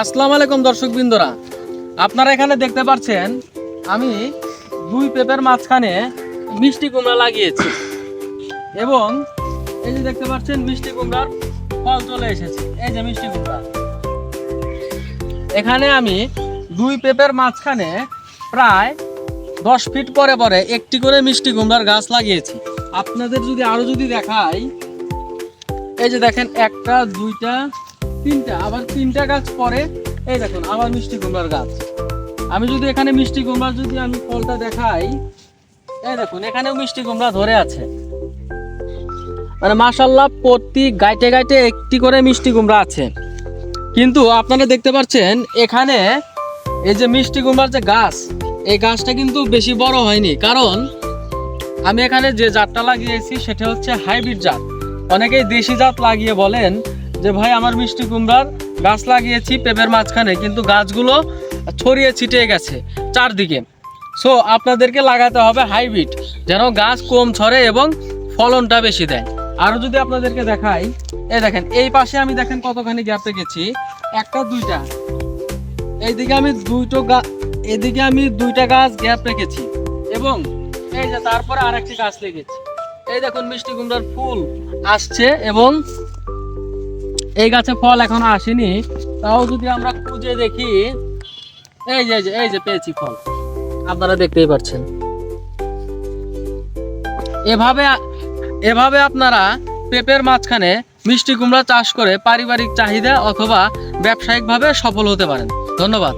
আসসালামু আলাইকুম দর্শক বৃন্দরা আপনারা এখানে দেখতে পাচ্ছেন, আমি দুই পেপের মাঝখানে মিষ্টি কুমড়া লাগিয়েছি। এবং এই যে দেখতে পাচ্ছেন, মিষ্টি কুমড়ার ফল চলে এসেছে। এই যে মিষ্টি কুমড়া। এখানে আমি দুই পেপের মাঝখানে প্রায় দশ ফিট পরে পরে একটি করে মিষ্টি কুমড়ার গাছ লাগিয়েছি। আপনাদের যদি আরও যদি দেখাই, এই যে দেখেন, একটা, দুইটা তিনটা, আবার তিনটা গাছ পরে, এই দেখুন, আবার মিষ্টি কুমড়ার গাছ। আমি যদি এখানে মিষ্টি কুমড়ার যদি আমি ফলটা দেখাই, এই দেখুন, এখানেও মিষ্টি কুমড়া ধরে আছে। মানে মাশাল্লাহ প্রতি গাইটে গাইটে একটি করে মিষ্টি কুমড়া আছে। কিন্তু আপনারা দেখতে পাচ্ছেন, এখানে এই যে মিষ্টি কুমড়ার যে গাছ, এই গাছটা কিন্তু বেশি বড় হয়নি। কারণ আমি এখানে যে জাতটা লাগিয়েছি, সেটা হচ্ছে হাইব্রিড জাত। অনেকেই দেশি জাত লাগিয়ে বলেন যে ভাই, আমার মিষ্টি কুমড়ার গাছ লাগিয়েছি পেঁপের মাঝখানে, কিন্তু গাছগুলো ছড়িয়ে ছিটিয়ে গেছে চারদিকে। সো আপনাদেরকে লাগাতে হবে হাইব্রিড, যেন গাছ কম ছড়ে এবং ফলনটা বেশি দেয়। আরও যদি আপনাদেরকে দেখাই, এই দেখেন, এই পাশে আমি দেখেন কতখানি গ্যাপ রেখেছি। একটা, দুইটা। এইদিকে আমি দুইটো গাছ এদিকে আমি দুইটা গাছ গ্যাপ রেখেছি। এবং এই যে তারপরে আরেকটি গাছ লেগেছে। এই দেখুন, মিষ্টি কুমড়ার ফুল আসছে এবং এই গাছে ফল এখনও আসেনি। তাও যদি আমরা খুঁজে দেখি, এই যে এই যে পেয়েছি ফল। আপনারা দেখতেই পাচ্ছেন। এভাবে এভাবে আপনারা পেঁপের মাঝখানে মিষ্টি কুমড়া চাষ করে পারিবারিক চাহিদা অথবা ব্যবসায়িকভাবে সফল হতে পারেন। ধন্যবাদ।